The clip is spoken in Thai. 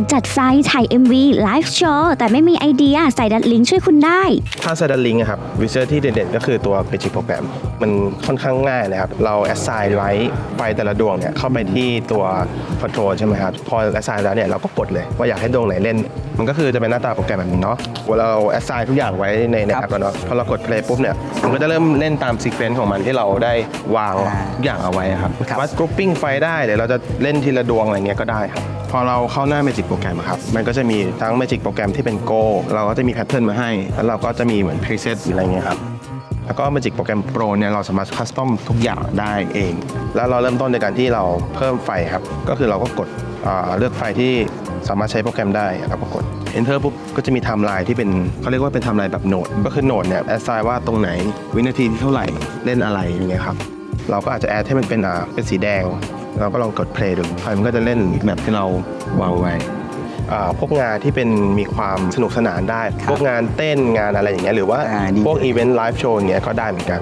ากจัดไฟถ่าย MV ไลฟ์โชว์แต่ไม่มีไอเดียใส่ดัดลิงก์ช่วยคุณได้ ถ้า s ซดันลิงครับวิเซอร์ที่เด่นๆ ก็คือตัว Magic Program มันค่อนข้างง่ายเลยครับ เรา assign ไว้ไฟแต่ละดวงเนี่ยเข้าไปที่ตัว control ใช่ไหมครับ พอ assign แล้วเนี่ยเราก็กดเลยว่าอยากให้ดวงไหนเล่น มันก็คือจะเป็นหน้าตาโปรแกรมแบบนี้เนาะเรา assign ทุกอย่างไว้ในในแอปแล้วเนาะพอเรากด play ปุ๊บเนี่ยมันก็จะเริ่มเล่นตาม sequence ของมันที่เราได้วางอ่าทุกอย่างเอาไว้ครับครับว่า grouping ไฟได้เดี๋ยวเราจะเล่นทีละดวงอะไรเงี้ยก็ได้ครับ พอเราเข้าหน้า Magic โปรแกรมครับ มันก็จะมีทั้ง Magic โปรแกรมที่เป็น Go เราก็จะมีแพทเทิร์นมาให้ แล้วเราก็จะมีเหมือน preset หรือะไรเงี้ยครับ แล้วก็ Magic โปรแกรม Pro เนี่ยเราสามารถคัสตอมทุกอย่างได้เอง แล้วเราเริ่มต้นในการที่เราเพิ่มไฟครับ ก็คือเราก็กดเลือกไฟที่สามารถใช้โปรแกรมได้แล้วก็กด Enter ปุ๊บก็จะมีไทม์ไลน์ที่เป็นเขาเรียกว่าเป็นไทม์ไลน์แบบโหนด ก็คือโหนดเนี่ยแอสไซน์ว่าตรงไหนวินาทีที่เท่าไหร่เล่นอะไรอย่างเงี้ยครับเราก็อาจจะแอดให้มันเป็นอ่าเป็นสีแดง เราก็ลองกด play ดูไฟมันก็จะเล่นแบบที่เราวางไว้อ่าพวกงานที่เป็นมีความสนุกสนานได้ครับพวกงานเต้นงานอะไรอย่างเงี้ยหรือว่าอ่าดีพวกอีเวนต์ไลฟ์โชว์อย่างเงี้ยก็ได้เหมือนกัน